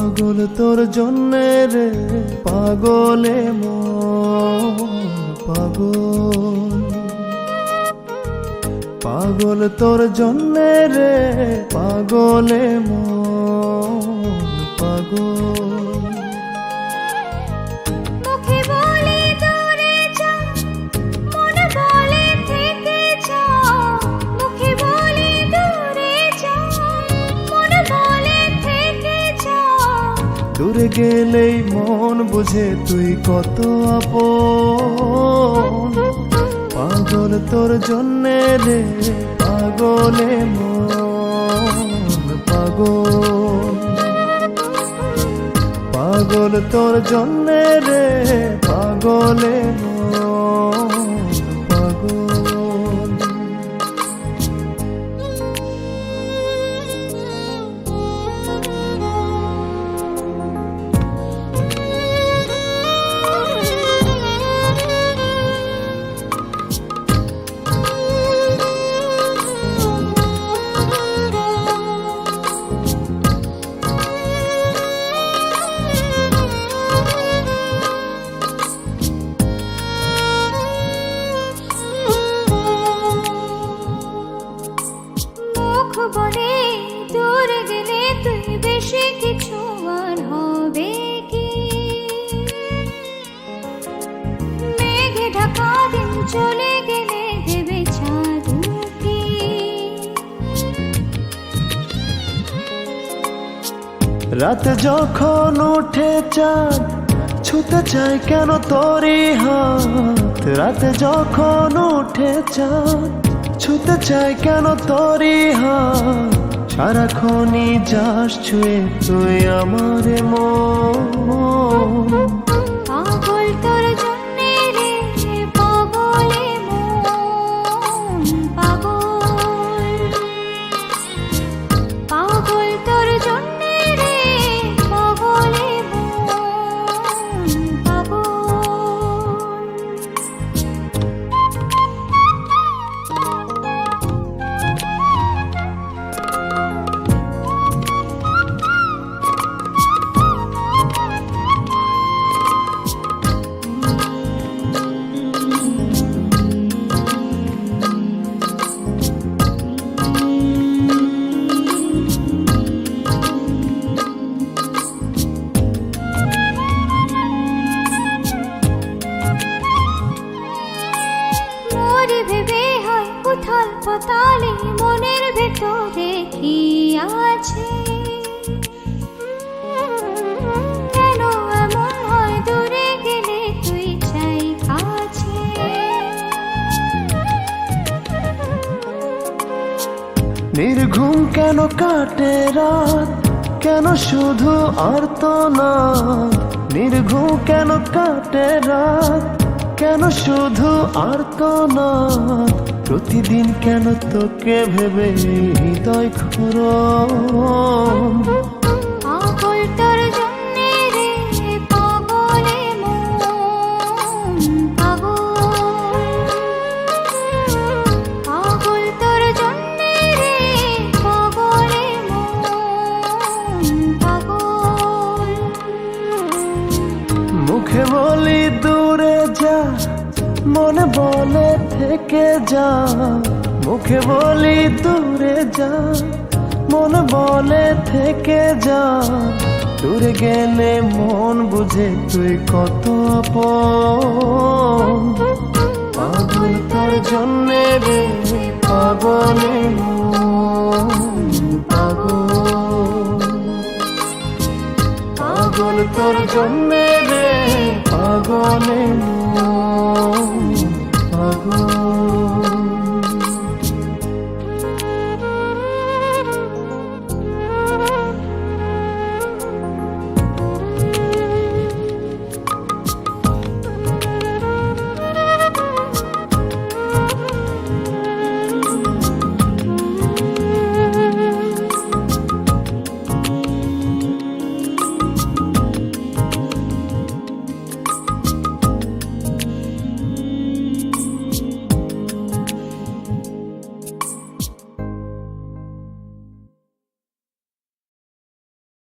পাগল তোর জন্য রে পাগলে ম পাগল। পাগল তোর জন্য রে পাগলে ম পাগল। দূরে গেলেই মন বুঝে তুই কত আপন। পাগল তোর জন্য রে, পাগলে মন, পাগল। পাগল তোর জন্য রে, পাগলে মন। বেশি মেঘে চলে গেলে রাত যখন উঠে চাঁদ, ছুতে চাই কেন তোরই হাত? রাত যখন উঠে চাঁদ ছুতে চাই কেন তোরি হা সারাক্ষণই যাস ছুয়ে তুই আমার মন। আছে। কেন নির্ঘুম কেন কাটে রাত? কেন শুধু আর তো না নির্ঘুম কেন কাটে রাত? কেন শুধু আর তো না প্রতিদিন কেন তোকে ভেবে হৃদয় খুরম পাগল তোর জন্যে রে পাগলে পাগল পাগল। তোর জন্যে রে পাগলে পাগল। মুখে বলি দূরে যা মনে বলে থেকে যা। মুখে বলি দূরে যা, মন বলে থেকে যা। দূরে গেলে মন বুঝে তুই কত পাগল তোর জন্যে রে পাগল। পাগল তোর জন্যে রে, পাগলে মন